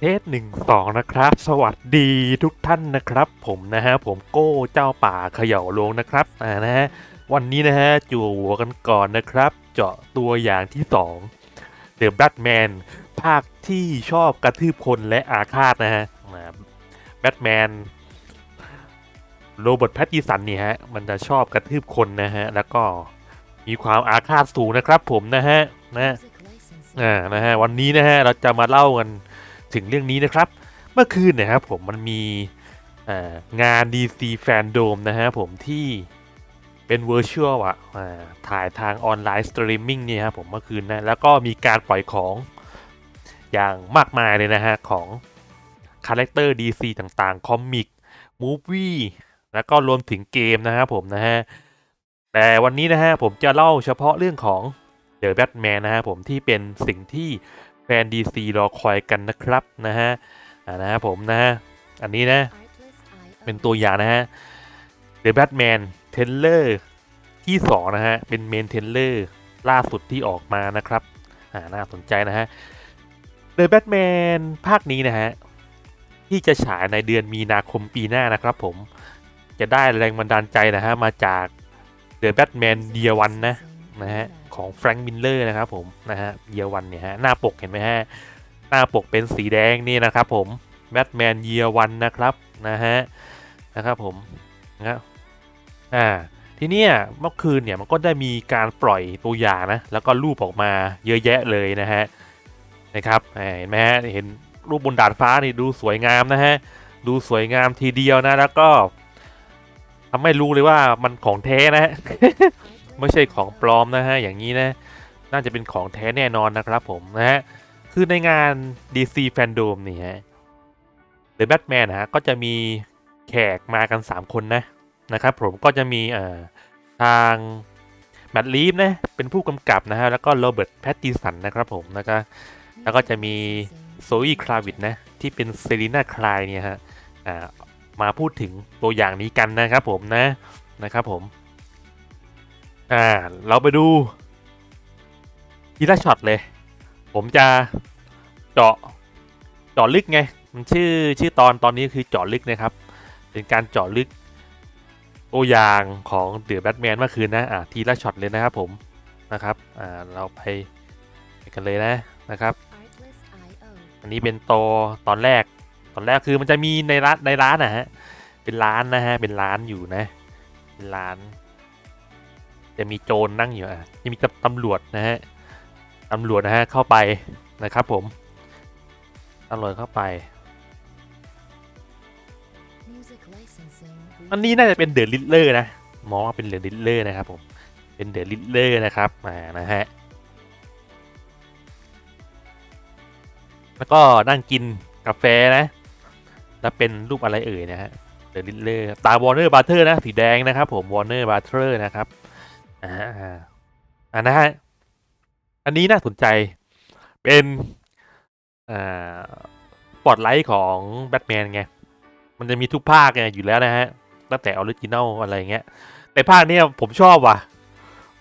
เทสหนึ่งสองนะครับ สวัสดีทุกท่านนะครับ ผมนะฮะผมโก้เจ้าป่าเขย่าลงนะครับอ่านะฮะวันนี้นะฮะจั่หัวกันก่อนนะครับ เจาะตัวอย่างที่สองเดอะแบทแมนภาคที่ชอบกระทืบคนและอาฆาตนะฮะแบทแมนโรเบิร์ตแพตติสันนี่ฮะมันจะชอบกระทืบคนนะฮะแล้วก็มีความอาฆาตสูงนะครับผมนะฮะนะอ่านะฮะวันนี้นะฮะเราจะมาเล่ากัน ถึงเรื่องนี้นะครับ เมื่อคืนนะครับผมมันมีอ่างาน DC Fandom นะฮะผมที่เป็น Virtual อะถ่ายทางออนไลน์สตรีมมิ่งเนี่ยครับผมเมื่อคืนนะ แล้วก็มีการปล่อยของอย่างมากมายเลยนะฮะ ของคาแรคเตอร์ DC ต่างๆ คอมิกมูฟวี่แล้วก็รวมถึงเกมนะครับผมนะฮะ แต่วันนี้นะฮะผมจะเล่าเฉพาะเรื่องของเดอะแบทแมนนะฮะผมที่เป็นสิ่งที่ แฟน DC รอคอยกันนะครับนะฮะอ่านะฮะผมนะฮะอันนี้นะเป็นตัวอย่างนะฮะ The Batman t a i l e r ที่2นะฮะเป็นเมนเทเลอร์ล่าสุดที่ออกมานะครับอ่าน่าสนใจนะฮะ The Batman ภาคนี้นะฮะที่จะฉายในเดือนมีนาคมปีหน้านะครับผมจะได้แรงบันดาลใจนะฮะมาจาก The Batman Year One นะ นะฮะของแฟรงค์มิลเลอร์นะครับผมนะฮะ Year One เนี่ยฮะหน้าปกเห็นไหมฮะหน้าปกเป็นสีแดงนี่นะครับผม Batman Year One นะครับนะฮะนะครับผมนะครับอ่าทีเนี้ยเมื่อคืนเนี่ยมันก็ได้มีการปล่อยตัวอย่างนะแล้วก็รูปออกมาเยอะแยะเลยนะฮะนะครับเห็นไหมฮะเห็นรูปบนดาดฟ้านี่ดูสวยงามนะฮะดูสวยงามทีเดียวนะแล้วก็ทำให้รู้เลยว่ามันของแท้นะฮะ ไม่ใช่ของปลอมนะฮะอย่างนี้นะน่าจะเป็นของแท้แน่นอนนะครับผมนะฮะคือในงาน DC Fandom นี่ฮะ The Batman นฮะก็จะมีแขกมากัน 3 คนนะนะครับผมก็จะมีเอ่อทางแมดลีฟนะเป็นผู้กำกับนะฮะแล้วก็โรเบิร์ตแพตติสันนะครับผมแล้วก็แล้วก็จะมีโซอีคลาวิดนะที่เป็นเซรีนาคลายเนี่ยฮะอ่ามาพูดถึงตัวอย่างนี้กันนะครับผมนะนะครับผม อ่า เราไปดูทีละช็อตเลย ผมจะเจาะเจาะลึกไง มันชื่อชื่อตอนตอนนี้คือเจาะลึกนะครับ เป็นการเจาะลึกตัวอย่างของเดือ b แบทแมนเมื่อคืนนะ อ่าทีละช็อตเลยนะครับผมนะครับ อ่า เราไปไปกันเลยนะนะครับ อันนี้เป็นโตวตอนแรก ตอนแรกคือมันจะมีในร้านในร้านนะฮะ เป็นร้านนะฮะ เป็นร้านอยู่นะ เป็นร้าน จะมีโจรนั่งอยู่อะจะมีตำรวจนะฮะตำรวจนะฮะเข้าไปนะครับผมตำรวจเข้าไป อันนี้น่าจะเป็นเดอะลิทเลอร์นะมองว่าเป็นเดอะลิทเลอร์นะครับผมเป็นเดอะลิทเลอร์นะครับมานะฮะแล้วก็นั่งกินกาแฟนะ แล้วเป็นรูปอะไรเอ่ยนะฮะเดอะลิทเลอร์ตาวอร์เนอร์บัตเตอร์นะสีแดงนะครับผมวอร์เนอร์บัตเตอร์นะครับ อ่าอ่านะฮะอันนี้น่าสนใจเป็นอ่าสปอตไลท์ของแบทแมนไง มันจะมีทุกภาคไงอยู่แล้วนะฮะตั้งแต่ออริจินัลอะไรเงี้ย แต่ภาคเนี้ยผมชอบว่ะ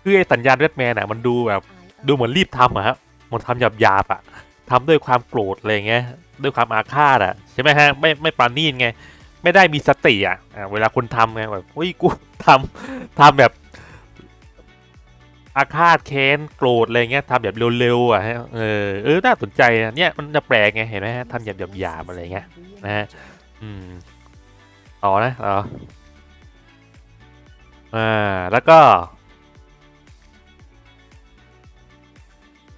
คือไอ้สัญญาณแบทแมนอะมันดูแบบดูเหมือนรีบทำอะฮะมันทำหยาบหยาบๆอะทำด้วยความโกรธอะไรเงี้ยด้วยความอาฆาตอะใช่ไหมฮะไม่ไม่ปราณีตไง ไม่ได้มีสติอะอะเวลาคนทำไงแบบเฮ้ยกูทำทำแบบ อาฆาตแค้นโกรธอะไรเงี้ยทำแบบเร็วๆอะฮะเออเออน่าสนใจนะเนี่ยมันจะแปลกไงเห็นไหมฮะทำหยาบหยาบๆอะไรเงี้ยนะฮะอืมต่อนะต่ออ่าแล้วก็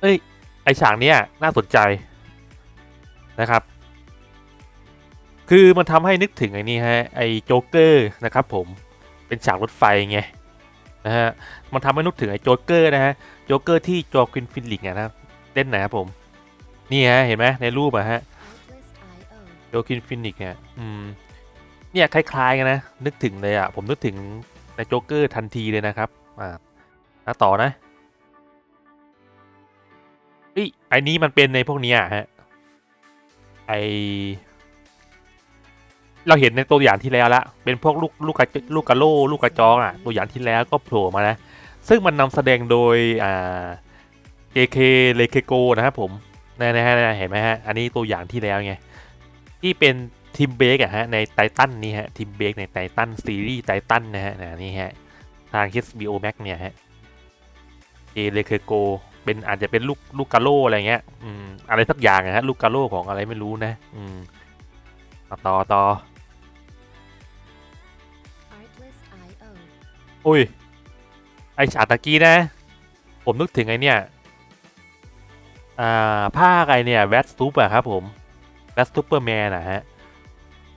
เอ้ยไอฉากเนี้ยน่าสนใจนะครับ คือมันทำให้นึกถึงไอ้นี่ฮะไอโจ๊กเกอร์นะครับผมเป็นฉากรถไฟไง นะฮะมันทำให้นึกถึงไอ้โจ๊กเกอร์นะฮะโจ๊กเกอร์ที่จอควินฟินลิกนะครับเล่นไหนครับผมนี่ฮะเห็นไหมในรูปอะฮะโจคินฟินิกเนี่ยอืมเนี่ยคล้ายๆกันนะ นึกถึงเลยอะผมนึกถึงในโจ๊กเกอร์ทันทีเลยนะครับอ่าแล้วต่อนะอ้ไอ้นี้มันเป็นในพวกนี้ยฮะไอ เราเห็นในตัวอย่างที่แล้วละเป็นพวกลูกลูกกระลูกกระโลลูกกระจอกอะตัวอย่างที่แล้วก็โผล่มานะ ซึ่งมันนำแสดงโดยอ่า JK เลเคโกนะครับผมนะนะฮะเห็นไหมฮะ อันนี้ตัวอย่างที่แล้วไง ที่เป็นทีมเบกอะฮะในไททันนี่ฮะทีมเบกในไททันซีรีส์ไททันนะฮะนะนี่ฮะ ทาง HBO Max เนี่ยฮะเอเลเคโกเป็นอาจจะเป็นลูกลูกกาโลอะไรเงี้ยอืมอะไรสักอย่างนะฮะลูกกาโลของอะไรไม่รู้นะ อืมต่อต่อ อุ้ย ไอฉากตะกี้นะ ผมนึกถึงไอเนี่ย อ่าภาคไอเนี่ยแวตซูปอะครับผมแวตซูเปอร์แมนนะฮะ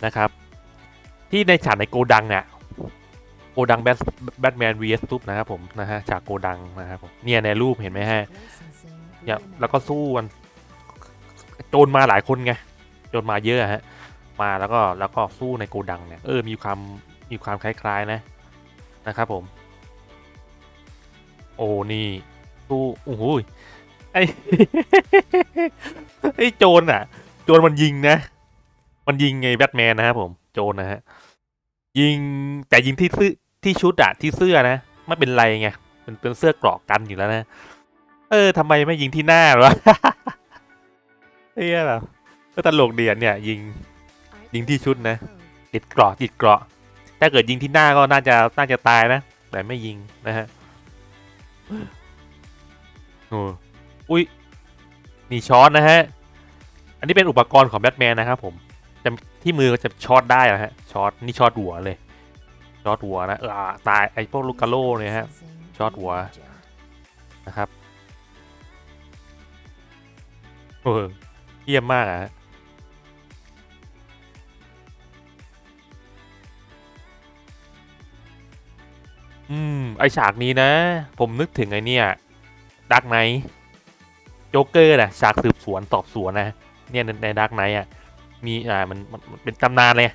นะครับ ที่ในฉากในโกดังเนี่ยโกดังแบทแบทแมน vs ซูปนะครับผมนะฮะฉากโกดังนะครับผมเนี่ยในรูปเห็นไหมฮะเนี่ยแล้วก็สู้กันโจรมาหลายคนไงโจรมาเยอะฮะ มาแล้วก็แล้วก็สู้ในโกดังเนี่ยเออมีความมีความคล้ายๆนะ นะครับผม โอ้นี่สู้โอ้โหยไอ้ไอ้โจรอะ โจรมันยิงนะ มันยิงไงแบทแมนนะครับผม โจรนะฮะ ยิงแต่ยิงที่ซื้อที่ชุดอะที่เสื้อนะไม่เป็นไรไงเป็นเป็นเสื้อเกราะกันอยู่แล้วนะ เออทำไมไม่ยิงที่หน้าวะเฮ้ยเหรอก็ตลกเดียนเนี่ย ยิง ยิงที่ชุดนะ IO. ติดเกราะติดเกราะ ถ้าเกิดยิงที่หน้าก็น่าจะน่าจะตายนะ แต่ไม่ยิงนะฮะโอ้อุ้ยนี่ช็อตนะฮะ อันนี้เป็นอุปกรณ์ของแบทแมนนะครับผมจะที่มือจะช็อตได้นะฮะช็อตนี่ช็อตหัวเลยช็อตหัวนะเออตายไอ้พวกลูกกาโลเนี่ยฮะช็อตหัวนะครับเออเยี่ยมมากอะ อืม ไอฉากนี้นะ ผมนึกถึงไอเนี่ยดักไนโจ๊กเกอร์นะฉากสืบสวนสอบสวนนะเนี่ยในดักไนอะ มีอ่ามันมันมันเป็นตำนานเลย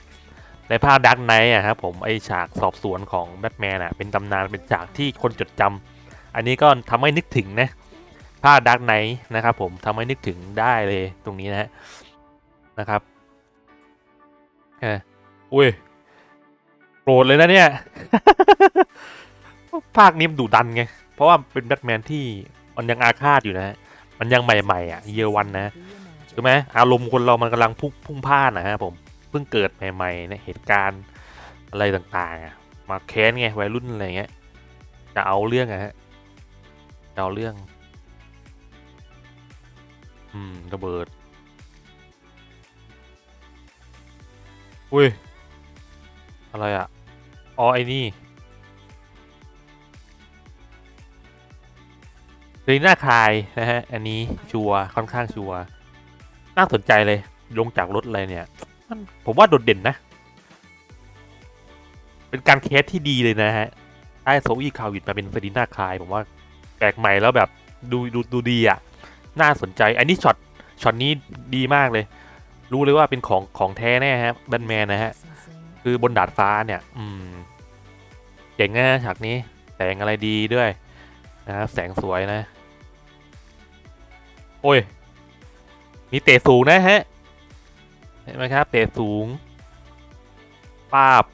ในภาพดักไนอะครับผมไอฉากสอบสวนของแบทแมนอะเป็นตำนานเป็นฉากที่คนจดจำอันนี้ก็ทำให้นึกถึงนะภาพดักไนนะครับผมทำให้นึกถึงได้เลยตรงนี้นะฮะนะครับเอออุ้ยโกรธเลยนะเนี่ย ภาคนี้มันดุดันไง เพราะว่าเป็นแบทแมนที่มันยังอาฆาตอยู่นะฮะมันยังใหม่ๆอะเยวันนะ Reimagined. ใช่ไหมอารมณ์คนเรามันกำลังพุ่งพุ่งพล่านนะฮะผมเพิ่งเกิดใหม่ๆในเหตุการณ์อะไรต่างๆอะมาแค้นไงวัยรุ่นอะไรเงี้ยจะเอาเรื่องอะฮะจะเอาเรื่อง อืมระเบิดอุ้ยอะไรอะอ๋อไอ้นี่ เรน่าคายนะฮะ อันนี้ชัวร์ค่อนข้างชัวร์น่าสนใจเลย ลงจากรถอะไรเนี่ยมันผมว่าโดดเด่นนะ เป็นการเคสที่ดีเลยนะฮะได้โซอี้คาวิดมาเป็นเฟรดิน่าคาย ผมว่าแปลกใหม่แล้วแบบดูดูดูดีอะ น่าสนใจ อันนี้ช็อตช็อตนี้ดีมากเลย รู้เลยว่าเป็นของของแท้แน่ฮะแบทแมนนะฮะ คือบนดาดฟ้าเนี่ย อืมเจ๋งนะฉากนี้ แสงอะไรดีด้วยนะครับแสงสวยนะ โอ้ย มีเตะสูงนะฮะ เห็นไหมครับ เตะสูงปาบ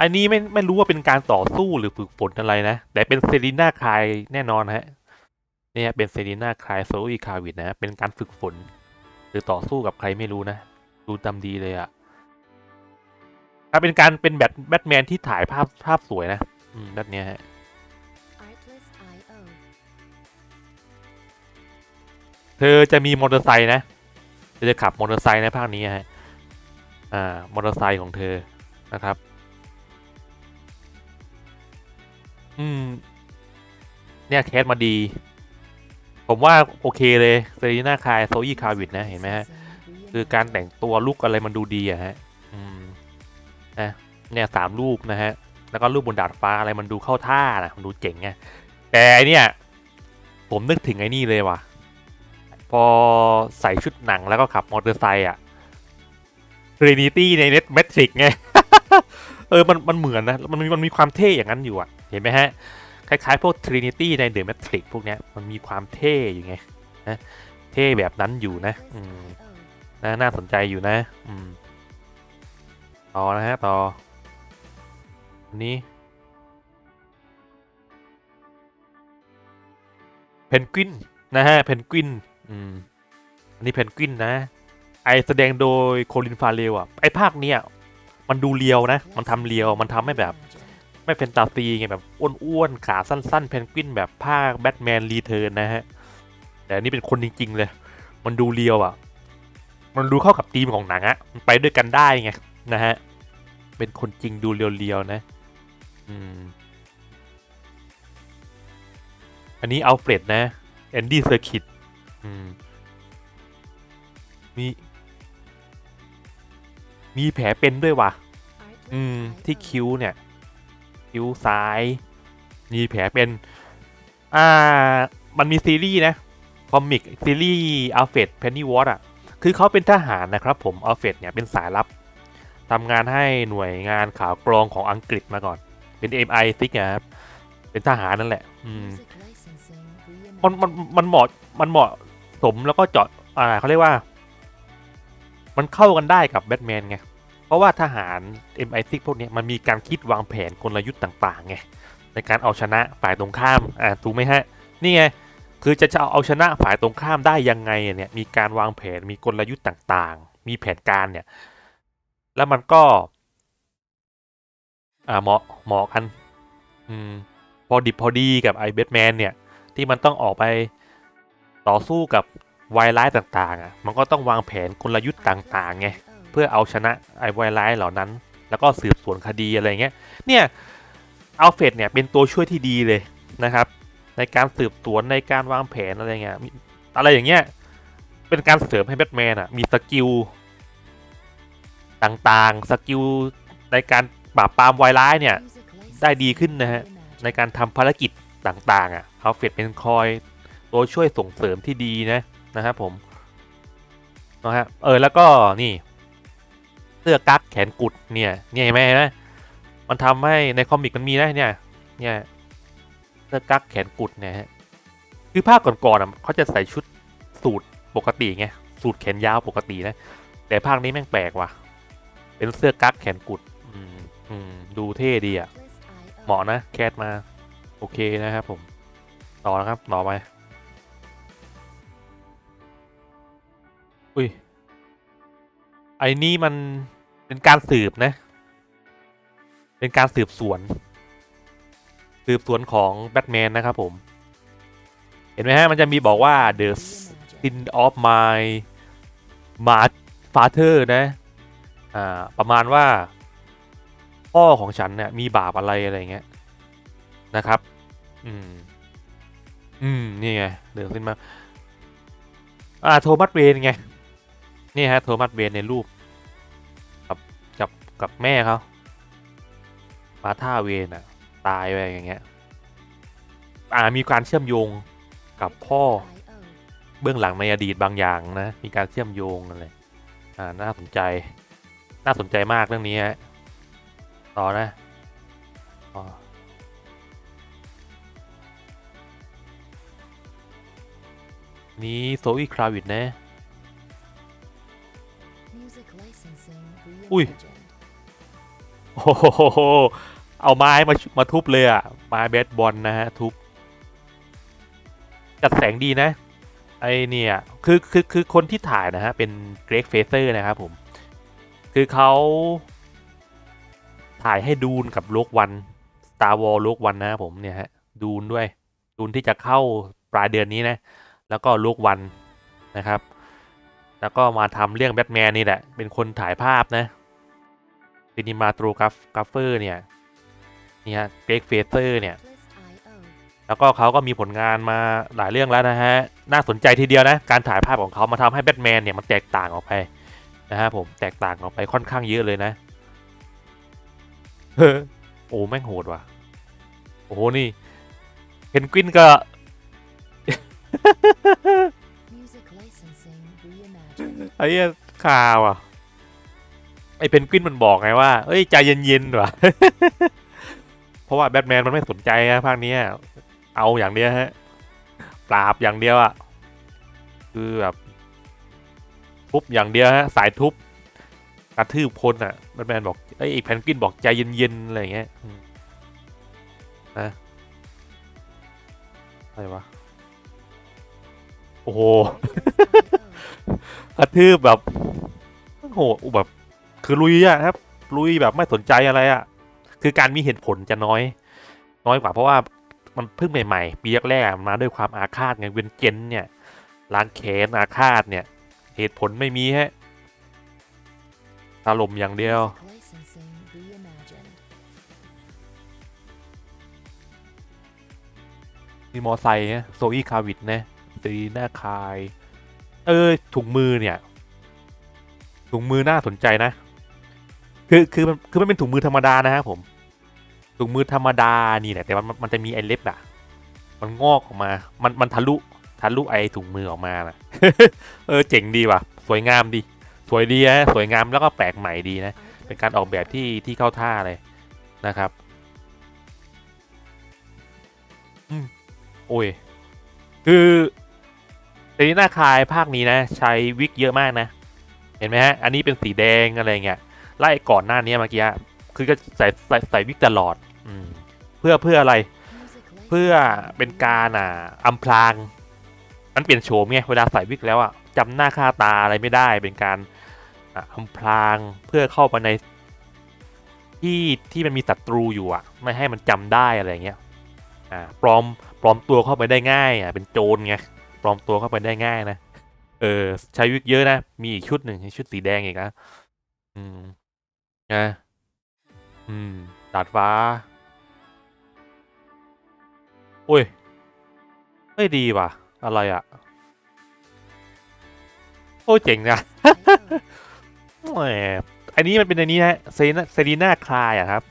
อันนี้ไม่ไม่รู้ว่าเป็นการต่อสู้หรือฝึกฝนอะไรนะ แต่เป็นเซรีน่าคายแน่นอนฮะ เนี่ยเป็นเซรีน่าคายโซอีคาวิดนะ เป็นการฝึกฝน หรือต่อสู้กับใครไม่รู้นะ ดูจำดีเลยอะถ้าเป็นการเป็นแบทแบทแมนที่ถ่ายภาพภาพสวยนะ อืมแบบเนี้ยฮะ เธอจะมีมอเตอร์ไซค์นะเธอจะขับมอเตอร์ไซค์ในภาคนี้ฮะอ่ามอเตอร์ไซค์ของเธอนะครับ อืม เนี่ยแคสมาดี ผมว่าโอเคเลยเซรีน่าคายโซยี่คาวิดนะเห็นไหมฮะคือการแต่งตัวลุกอะไรมันดูดีอะฮะ อืมนะเนี่ยสามรูปนะฮะ แล้วก็รูปบนดาดฟ้าอะไรมันดูเข้าท่านะมันดูเจ๋งไงแต่เนี่ย ผมนึกถึงไอ้นี่เลยว่ะ พอใส่ชุดหนังแล้วก็ขับมอเตอร์ไซค์อะ Trinity ในเน็ตเมทริกไง เออ มัน มันเหมือนนะ มันมี มันมีความเท่อย่างนั้นอยู่อะเห็นไหมฮะ คล้ายๆ พวก Trinity ใน The Matrix พวกเนี้ย มันมีความเท่อยู่ไง นะ เท่แบบนั้นอยู่นะ อืมนะน่าสนใจอยู่นะ อืม ต่อนะฮะ ต่อ นี้เพนกวิน นะฮะ เพนกวิน อืม อันนี้เพนกวินนะ ไอแสดงโดยโคลินฟาเรลอะ ไอภาคเนี้ยมันดูเรียวนะ มันทำเรียว มันทำให้แบบ ไม่เป็นตาซีไงแบบอ้วนๆ ขาสั้น ๆ เพนกวินแบบภาคแบทแมนรีเทิร์นนะฮะ แต่อันนี่เป็นคนจริง ๆ เลย มันดูเรียวอะ มันดูเข้ากับธีมของหนังอะมันไปด้วยกันได้ไงนะฮะ เป็นคนจริงดูเรียวๆนะ อืม อันนี้เอัลเฟรดนะแอนดี้เซอร์คิต อืม มี มีแผลเป็นด้วยว่ะ อืม ที่คิ้วเนี่ย คิ้วซ้าย มีแผลเป็น อ่า มันมีซีรีส์นะ คอมิกซีรีส์อัลเฟรดเพนนีวอตอะ คือเขาเป็นทหารนะครับผมอัลเฟรดเนี่ยเป็นสายลับทำงานให้หน่วยงานข่าวกรองของอังกฤษมาก่อน เป็น MI6 นะครับ เป็นทหารนั่นแหละ อืม มันมันมันเหมาะมันเหมาะ สมแล้วก็เจาะอ่าเขาเรียกว่า มันเข้ากันได้กับแบทแมนไง เพราะว่าทหาร MI6 พวกนี้มันมีการคิดวางแผนกลยุทธ์ต่างๆไงในการเอาชนะฝ่ายตรงข้ามอ่าถูกไหมฮะ นี่ไงคือจะจะเอาเอาชนะฝ่ายตรงข้ามได้ยังไงเนี่ยมีการวางแผนมีกลยุทธ์ต่างๆ มีแผนการเนี่ย แล้วมันก็ อ่าเหมาะเหมาะกัน อืมพอดิบพอดีกับไอ้แบทแมนเนี่ย ที่มันต้องออกไป ต่อสู้กับไวรัสต่างๆอะมันก็ต้องวางแผนกลยุทธ์ต่างๆไงเพื่อเอาชนะไอ้ไวรัสเหล่านั้น แล้วก็สืบสวนคดีอะไรเงี้ยเนี่ยอัลเฟดเนี่ยเป็นตัวช่วยที่ดีเลยนะครับ ในการสืบสวนในการวางแผนอะไรเงี้ยอะไรอย่างเงี้ยเป็นการเสริมให้แบทแมนอะมีสกิลต่างๆ สกิลในการปราบปรามไวรัสเนี่ยได้ดีขึ้นนะฮะในการทำภารกิจต่างๆอะอัลเฟดเป็นคอย ตัวช่วยส่งเสริมที่ดีนะนะครับผมนะฮะเออแล้วก็นี่ เสื้อกั๊กแขนกุดเนี่ยเนี่ยเห็นไหมนะมันทำให้ในคอมิกมันมีนะเนี่ยเนี่ยเสื้อกั๊กแขนกุดเนี่ยฮะคือภาคก่อนๆอะเขาจะใส่ชุดสูทปกติไงสูทแขนยาวปกตินะ แต่ภาคนี้แม่งแปลกว่ะ เป็นเสื้อกั๊กแขนกุดอืมอืมดูเท่ดีอะเหมาะนะแคทมา โอเคนะครับผม ต่อนะครับ ต่อไป อุ้ย ไอ้นี่มันเป็นการสืบนะ เป็นการสืบสวน สืบสวนของแบทแมนนะครับผม เห็นไหมฮะ มันจะมีบอกว่า the sin of my m a father นะ อ่า ประมาณว่า พ่อของฉันเนี่ยมีบาปอะไรอะไรเงี้ยนะครับ อืม อืม นี่ไง เดินขึ้นมา อ่า โทมัสเวนไง นี่ฮะโทมัสเวนในรูป กับกับกับแม่เขามาท่าเวนอะตายไปอย่างเงี้ย อ่ามีการเชื่อมโยงกับพ่อเบื้องหลังในอดีตบางอย่างนะ มีการเชื่อมโยงอะไรอ่าน่าสนใจ น่าสนใจมากเรื่องนี้ฮะต่อนะอ๋อนี้โซอีคราวิดนะ อุ้ยโอ้โหเอาไม้มามาทุบเลยอะไม้เบสบอลนะฮะทุบจัดแสงดีนะ ไอเนี่ยคือคือคือคนที่ถ่ายนะฮะ เป็นเกรกเฟเซอร์นะครับผม คือเขาถ่ายให้ดูนกับโลกวัน Star Wars โลกวันนะผมเนี่ยฮะดูนด้วย ดูนที่จะเข้าปลายเดือนนี้นะ แล้วก็โลกวันนะครับ แล้วก็มาทำเรื่องแบทแมนนี่แหละ เป็นคนถ่ายภาพนะซินิมาตรกราฟกราฟเฟอร์เนี่ยเนี่ยเกรกเฟเซอร์เนี่ย แล้วก็เขาก็มีผลงานมาหลายเรื่องแล้วนะฮะ น่าสนใจทีเดียวนะ การถ่ายภาพของเขามาทำให้แบทแมนเนี่ยมันแตกต่างออกไปนะฮะผมแตกต่างออกไปค่อนข้างเยอะเลยนะเฮ้โอ้แม่งโหดว่ะ โอ้โหนี่เพนกวินก็ ไอ้เหี้ยข่าวอะไอ้เพนกวินมันบอกไงว่าเอ้ยใจเย็นๆว่ะ เพราะว่าแบทแมนมันไม่สนใจนะภาคเนี้ยเอาอย่างเดียวฮะ ปราบอย่างเดียวอะ คือแบบทุบอย่างเดียวฮะ สายทุบกระทืบคนอะแบทแมนบอกไอ้ยไอ้เพนกวินบอกใจเย็นๆอะไรอย่างเงี้ยนะอะไรวะ โอ้โห กระทืบแบบโอ้โหแบบ คือลุยอะครับ ลุยแบบไม่สนใจอะไรอะคือการมีเหตุผลจะน้อย น้อยกว่าเพราะว่ามันเพิ่งใหม่ๆ ปีแรกๆมาด้วยความอาฆาตไงเวนเจนเนี่ยล้างแค้นอาฆาตเนี่ย เหตุผลไม่มีฮะอารมณ์อย่างเดียว มีมอไซค์โซอี้คาวิดนะตีหน้าคาย เออถุงมือเนี่ย ถุงมือน่าสนใจนะ คือคือมันคือมันเป็นถุงมือธรรมดานะครับผม ถุงมือธรรมดานี่แหละแต่มันมันจะมีไอเล็บอะมันงอกออกมา มันมันทะลุทะลุไอถุงมือออกมานะเออเจ๋งดีว่ะ สวยงามดี สวยดีนะสวยงามแล้วก็แปลกใหม่ดีนะ เป็นการออกแบบที่ที่เข้าท่าเลยนะครับอืมโอ้ยคือ เซรีน่าคายภาคนี้นะ ใช้วิกเยอะมากนะ เห็นไหมฮะ อันนี้เป็นสีแดงอะไรเงี้ยไล่ก่อนหน้านี้เมื่อกี้คือก็ใส่ใส่ใส่วิกตลอดอืมเพื่อเพื่ออะไร เพื่อเป็นการอ่าอำพราง มันเปลี่ยนโฉมไงเวลาใส่วิกแล้วอะจำหน้าค่าตาอะไรไม่ได้เป็นการอะอำพรางเพื่อเข้าไปในที่ที่มันมีศัตรูอยู่อะ ไม่ให้มันจำได้อะไรเงี้ยอ่าปลอมปลอมตัวเข้าไปได้ง่ายอะเป็นโจรไง ปลอมตัวเข้าไปได้ง่ายนะ เออ ใช้วิกเยอะนะ มีอีกชุดหนึ่งชุดสีแดงอีกนะอืมนะอืมดาดฟ้าโอ้ยเฮ้ยดีว่ะ อะไรอะ โอ้เจ๋งนะแหมอันนี้มันเป็นอันนี้ฮะเซรีน่าเซรีนาคลายอะครับ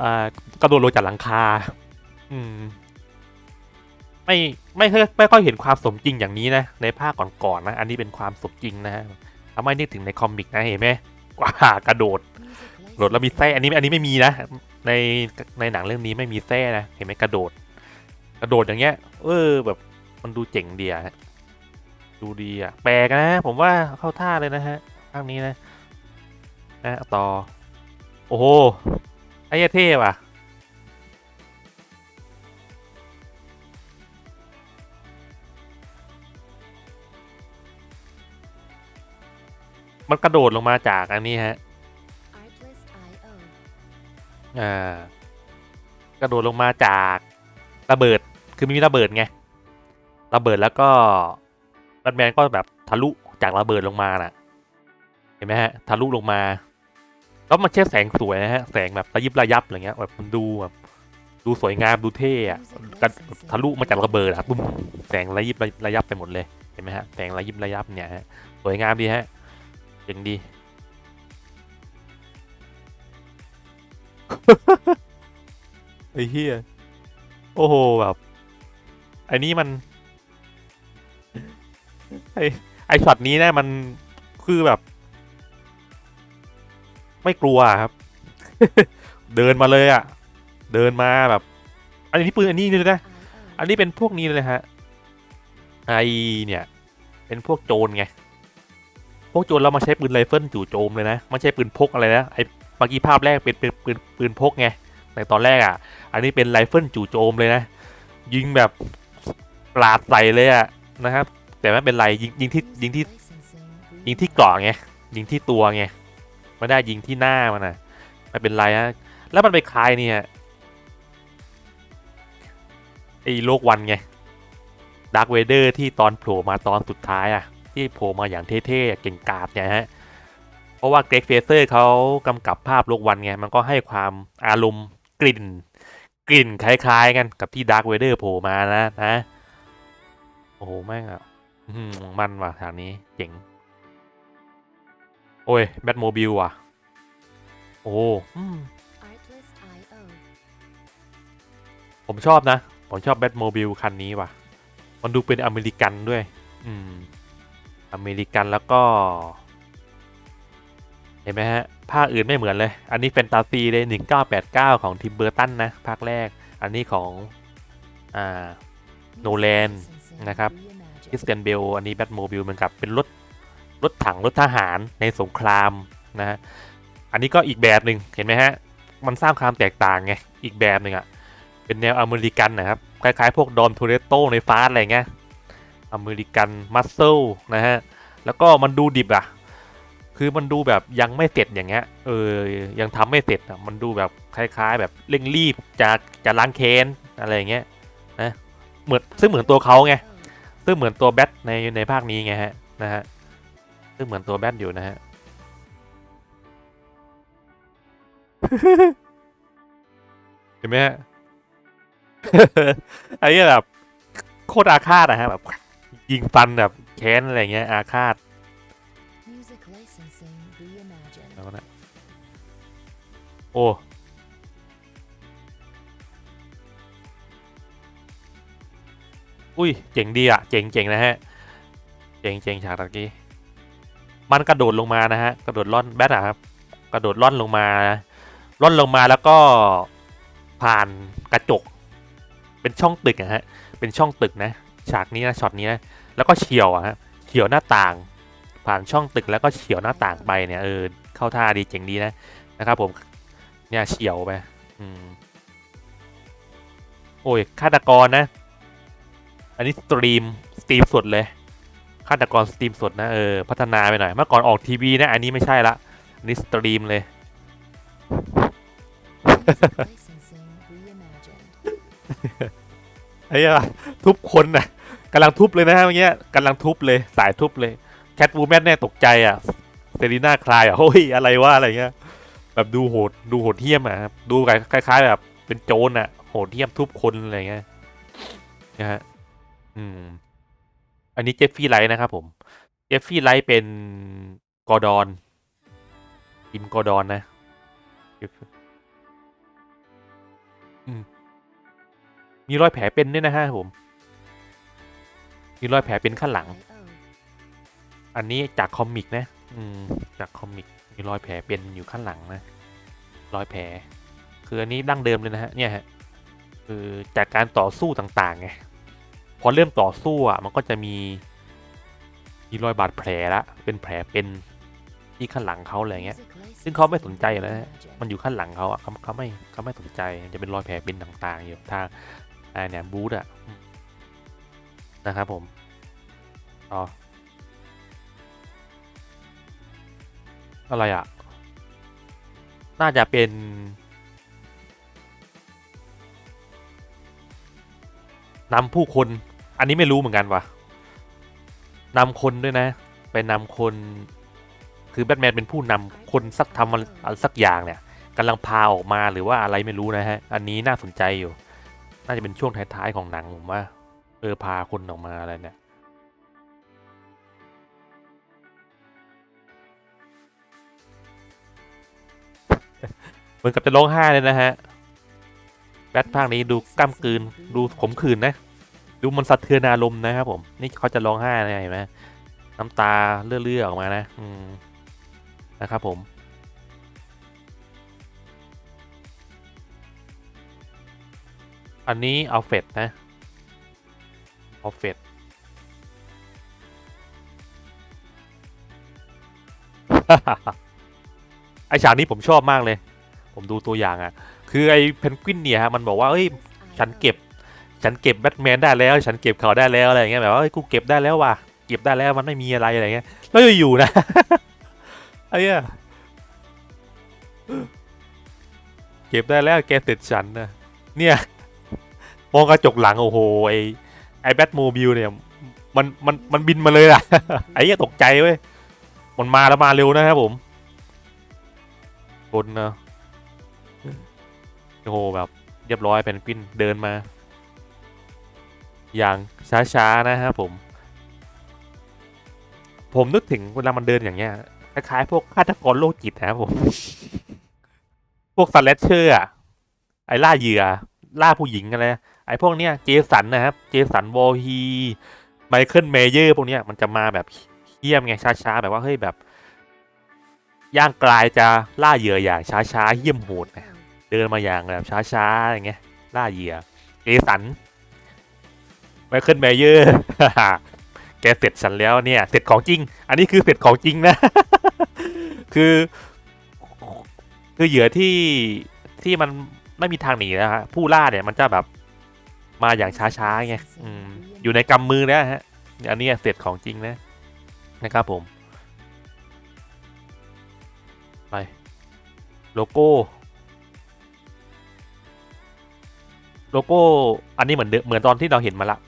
อ่ากระโดดลงจากหลังคา อืม ไม่ไม่ค่อยไม่ค่อยเห็นความสมจริงอย่างนี้นะ ในภาคก่อนๆนะ อันนี้เป็นความสมจริงนะทำให้นึกถึงในคอมิกนะเห็นไหมกว่ากระโดด Music กระโดดแล้วมีแส้อันนี้อันนี้ไม่มีนะ ในในหนังเรื่องนี้ไม่มีแส้นะเห็นไหมกระโดด กระโดดอย่างเงี้ย เออแบบมันดูเจ๋งเดีอะฮะดูดีอะแปลกนะ ผมว่าเข้าท่าเลยนะฮะภาคนี้นะนะต่อ โอ้โหไอ้เหี้ยเท่ว่ะ มันกระโดดลงมาจากอันนี้ฮะ Artlist IO. อ่ากระโดดลงมาจากระเบิดคือมีระเบิดไงระเบิดแล้วก็แบทแมนก็แบบทะลุจากระเบิดลงมาน่ะ เห็นไหมฮะทะลุลงมาแล้วมันใช้แสงสวยนะฮะแสงแบบระยิบระยับอะไรเงี้ยแบบมันดูแบบดูสวยงามดูเท่อะกระทะลุมาจากระเบิดอะตุ้มแสงระยิบระยับไปหมดเลยเห็นไหมฮะแสงระยิบระยับเนี่ยฮะสวยงามดีฮะ เจ๋งดี ไอ้เฮียโอ้โหแบบไอ้นี่มัน ไอ้ไอ้ช็อตนี้นะมันคือแบบ ไม่กลัวอะครับ เดินมาเลยอะ เดินมาแบบ อันนี้ปืนอันนี้เลยนะ IO. อันนี้เป็นพวกนี้เลยฮะ ไอเนี่ย เป็นพวกโจรไง พวกโจรเรามาใช้ปืนไรเฟิลจู่โจมเลยนะไม่ใช่ปืนพกอะไรนะไอเมื่อกี้ภาพแรกเป็นปืนปืนปืนพกไงในตอนแรกอะ อันนี้เป็นไรเฟิลจู่โจมเลยนะ ยิงแบบปลาดใส่เลยอะนะครับ แต่ไม่เป็นไรยิงยิงที่ยิงที่ยิงที่เกาะไงยิงที่ตัวไงไม่ได้ยิงที่หน้ามันอะไม่เป็นไรฮะแล้วมันไปคลายเนี่ยไอ้โลกวันไงดาร์ v เวเดอร์ที่ตอนโผล่มาตอนสุดท้ายอะ ที่โผล่มาอย่างเท่ๆเก่งกาจเนี่ยฮะเพราะว่าเกรกเฟเซอร์เขากำกับภาพโลกวันไงมันก็ให้ความอารมณ์กลิ่น กลิ่นคล้ายๆกันกับที่ดาร์ v เวเดอร์โผล่มานะนะโอ้โหแม่งอะมันว่ะทางนี้เจ๋งโอ้ยแบทโมบิลว่ะ โอ้ผมชอบนะ ผมชอบแบทโมบิลคันนี้ว่ะ มันดูเป็นอเมริกันด้วย อืม อเมริกันแล้วก็ เห็นไหมฮะ ภาคอื่นไม่เหมือนเลย อันนี้แฟนตาซีเลย1989 ของทิมเบอร์ตันนะ ภาคแรก อันนี้ของ อ่า Nolan Licensing นะครับคริสเตียนเบล อันนี้แบทโมบิลเหมือนกับเป็นรถ รถถังรถทหารในสงครามนะฮะ อันนี้ก็อีกแบบหนึ่งเห็นไหมฮะ มันสร้างความแตกต่างไง อีกแบบหนึ่งอะ่ะ เป็นแนวอเมริกันนะครับ คล้ายๆ พวกดอนทูเรโตในฟาสอะไรเงี้ย อเมริกันมัสเซลนะฮะ แล้วก็มันดูดิบอะคือมันดูแบบยังไม่เสร็จอย่างเงี้ย เออ ยังทำไม่เสร็จอะมันดูแบบคล้ายๆ แบบเร่งรีบจะจะล้างแค้นอะไรอย่างเงี้ยนะเหมือนซึ่งเหมือนตัวเขาไง ซึ่งเหมือนตัวแบทในในภาคนี้ไงฮะนะฮะ ซึ่งเหมือนตัวแบทอยู่นะฮะเห็นไหมฮะไอ้เนี่ยแบบโคตรอาฆาตอะฮะแบบ ยิงฟันแบบแค้นอะไรเงี้ยอาฆาต Music licensing reimagined. แล้วนะโอ้อุ้ยเจ๋งดีอะเจ๋งเจ๋งนะฮะ เจ๋งเจ๋งฉากตะกี้ มันกระโดดลงมานะฮะ กระโดดล่อนแบทอะครับ กระโดดล่อนลงมาล่อนลงมาแล้วก็ผ่านกระจก เป็นช่องตึกอะฮะ เป็นช่องตึกนะ ฉากนี้นะช็อตนี้นะแล้วก็เฉียวอะฮะเฉียวหน้าต่าง ผ่านช่องตึกแล้วก็เฉียวหน้าต่างไปเนี่ยเออเข้าท่าดีเจ๋งดีนะนะครับผมเนี่ยเฉียวไปอืมโอ้ยฆาตกรนะ อันนี้สตรีมสตรีมสดเลยฆาตกรสตรีมสดนะเออพัฒนาไปหน่อยเมื่อก่อนออกทีวีนะอันนี้ไม่ใช่ละอันนี้สตรีมเลย Music licensing reimagined. ไอ้เหี้ยทุบคนนะ กำลังทุบเลยนะฮะเมื่อกี้กำลังทุบเลยสายทุบเลยแคทวูแมนเนี่ยตกใจอะเซรีน่าคลายอะโอ้ยอะไรวะอะไรเงี้ยแบบดูโหดดูโหดเหี้ยมอะครับดูคล้ายๆ แบบเป็นโจรอะโหดเหี้ยมทุบคนอะไรเงี้ยนะฮะอืม อันนี้เจฟฟี่ไลท์นะครับผมเจฟฟี่ไลท์เป็นกอร์ดอนทีมกอร์ดอนนะมมีรอยแผลเป็นด้วยนะฮะผม มีรอยแผลเป็นข้างหลัง อันนี้จากคอมิกนะ อืม จากคอมิกมีรอยแผลเป็นอยู่ข้างหลังนะ รอยแผล คืออันนี้ดั้งเดิมเลยนะฮะ เนี่ยฮะ คือจากการต่อสู้ต่างๆไง พอเริ่มต่อสู้อะ มันก็จะมี มีรอยบาดแผลละ เป็นแผลเป็นที่ข้างหลังเขาอะไรเงี้ย ซึ่งเขาไม่สนใจ licensing นะฮะมันอยู่ข้างหลังเขาอะเขาเขาไม่เขาไม่สนใจ มันจะเป็นรอยแผลเป็นต่างๆอยู่ทางอ่าเนี่ยบูธอะ นะครับผมต่ออะไรอะ น่าจะเป็น นำผู้คน อันนี้ไม่รู้เหมือนกันว่ะนำคนด้วยนะ ไปนำคน คือแบทแมนเป็นผู้นำคนสักทำอะไรสักอย่างเนี่ยกำลังพาออกมาหรือว่าอะไรไม่รู้นะฮะ อันนี้น่าสนใจอยู่ น่าจะเป็นช่วงท้ายๆของหนังผมว่า เออพาคนออกมาอะไรเนี่ย เหมือนกับจะร้องไห้เลยนะฮะ แบทภาคนี้ดูกล้ามกืน ดูขมขื่นนะ ดูมันสะเทือนอารมณ์นะครับผม นี่เขาจะร้องไห้นะเห็นไหมน้ำตาเลื่อๆออกมานะอืมนะครับผมอันนี้เอัลเฟดนะ อัลเฟดไอฉากนี้ผมชอบมากเลย ผมดูตัวอย่างอะ่ะ คือไอเพนกวินเนี่ยฮะมันบอกว่าเอ้ยฉันเก็บ ฉันเก็บแบทแมนได้แล้ว ฉันเก็บเขาได้แล้วอะไรอย่างเงี้ยแบบว่าเอ้ยกูเก็บได้แล้วว่ะเก็บได้แล้วมันไม่มีอะไรอะไรเงี้ยแล้วอยู่ๆนะไอ้เหี้ยเก็บได้แล้วแกเสร็จฉันนะเนี่ยมองกระจกหลังโอ้โหไอ ไอแบทโมบิลเนี่ย มันมันมันบินมาเลยอะไอ้เหี้ยตกใจเว้ย มันมาแล้วมาเร็วนะครับผมบนนะโอ้โหแบบเรียบร้อยเป็นกวินเดินมา อย่างช้าๆนะครับผม ผมนึกถึงเวลามันเดินอย่างเงี้ยคล้ายๆพวกฆาตกรโรคจิตนะครับผม พวกสแลชเชอร์อะไอล่าเหยื่อ ล่าผู้หญิงอะไร ไอ้พวกเนี้ยเจสันนะครับ เจสันวอลฮีไมเคิลเมเยอร์พวกเนี้ยมันจะมาแบบเยี่ยมไงช้าๆ แบบว่าเฮ้ยแบบ ย่างกลายจะล่าเหยื่ออย่างช้าๆเยี่ยมโหดนะเดินมาอย่างแบบช้าๆอย่างเงี้ยล่าเหยื่อเจสันไมเคิลเมเยอร์แกเสร็จฉันแล้วเนี่ย เสร็จของจริง อันนี้คือเสร็จของจริงนะ คือ คือเหยื่อที่ที่มันไม่มีทางหนีนะฮะผู้ล่าเนี่ยมันจะแบบ มาอย่างช้าๆไงออยู่ในกำมือแล้วฮะ อันนี้เสร็จของจริงนะนะครับผม ไป โลโก้ โลโก้ อันนี้เหมือนเดิมเหมือนตอนที่เราเห็นมาละ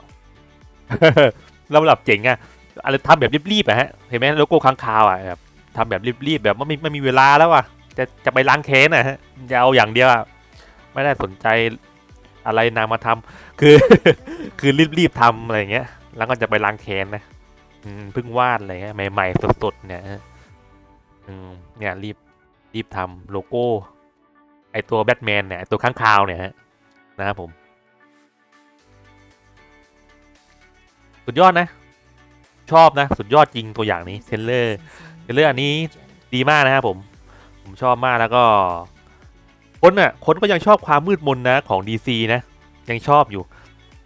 แล้วแบบเจ๋งอะอะไรทำแบบรีบๆอะฮะ เห็นไหมโลโก้ค้างคาวอะแบบทำแบบรีบๆแบบไม่มีไม่มีเวลาแล้วอะจะจะไปล้างแค้นอะฮะจะเอาอย่างเดียวอะไม่ได้สนใจ อะไรนางมาทำคือ คือรีบๆทำอะไรเงี้ย แล้วก็จะไปล้างแค้นนะอืมเพิ่งวาดอะไรเงี้ยใหม่ๆสดๆเนี่ยอืมเนี่ยรีบรีบทำโลโก้ ไอตัวแบทแมนเนี่ยตัวข้างคาวเนี่ยฮะนะครับผม สุดยอดนะ ชอบนะ สุดยอดจริงตัวอย่างนี้เทเลอร์ Licensing เทเลอร์อันนี้ดีมากนะครับผม ผมชอบมากแล้วก็ คนอะคนก็ยังชอบความมืดมนนะของ DC นะ ยังชอบอยู่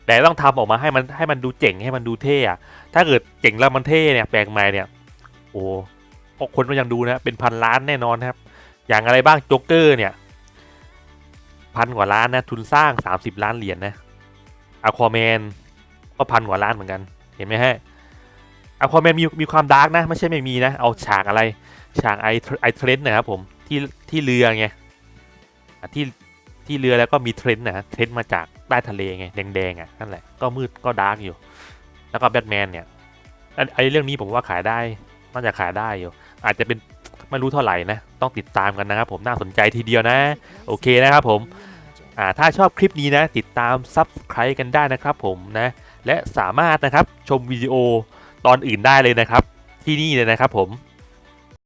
แต่ต้องทำออกมาให้มันให้มันดูเจ๋งให้มันดูเท่อะถ้าเกิดเจ๋งแล้วมันเท่เนี่ยแปลกใหม่เนี่ย โอ้พวกคนก็ยังดูนะ เป็นพันล้านแน่นอนนะครับ อย่างอะไรบ้างโจ๊กเกอร์เนี่ย พันกว่าล้านนะ ทุนสร้าง 30 ล้านเหรียญนะอะควาแมนก็พันกว่าล้านเหมือนกัน เห็นไหมฮะอะควาแมนมีมีความดาร์กนะ ไม่ใช่ไม่มีนะ เอาฉากอะไร ฉากไอไอเทรนด์นะครับผมที่ที่เรือไง ที่ที่เรือแล้วก็มีเทรนด์นะฮะเทรนด์มาจากใต้ทะเลไงแดงๆอะนั่นแหละก็มืดก็ดาร์กอยู่ แล้วก็แบทแมนเนี่ยไอเรื่องนี้ผมว่าขายได้น่าจะขายได้อยู่ อาจจะเป็นไม่รู้เท่าไหร่นะ ต้องติดตามกันนะครับผมน่าสนใจทีเดียวนะ โอเคนะครับผมอ่าถ้าชอบคลิปนี้นะ ติดตาม Subscribe กันได้นะครับผมนะ และสามารถนะครับชมวิดีโอตอนอื่นได้เลยนะครับ ที่นี่เลยนะครับผม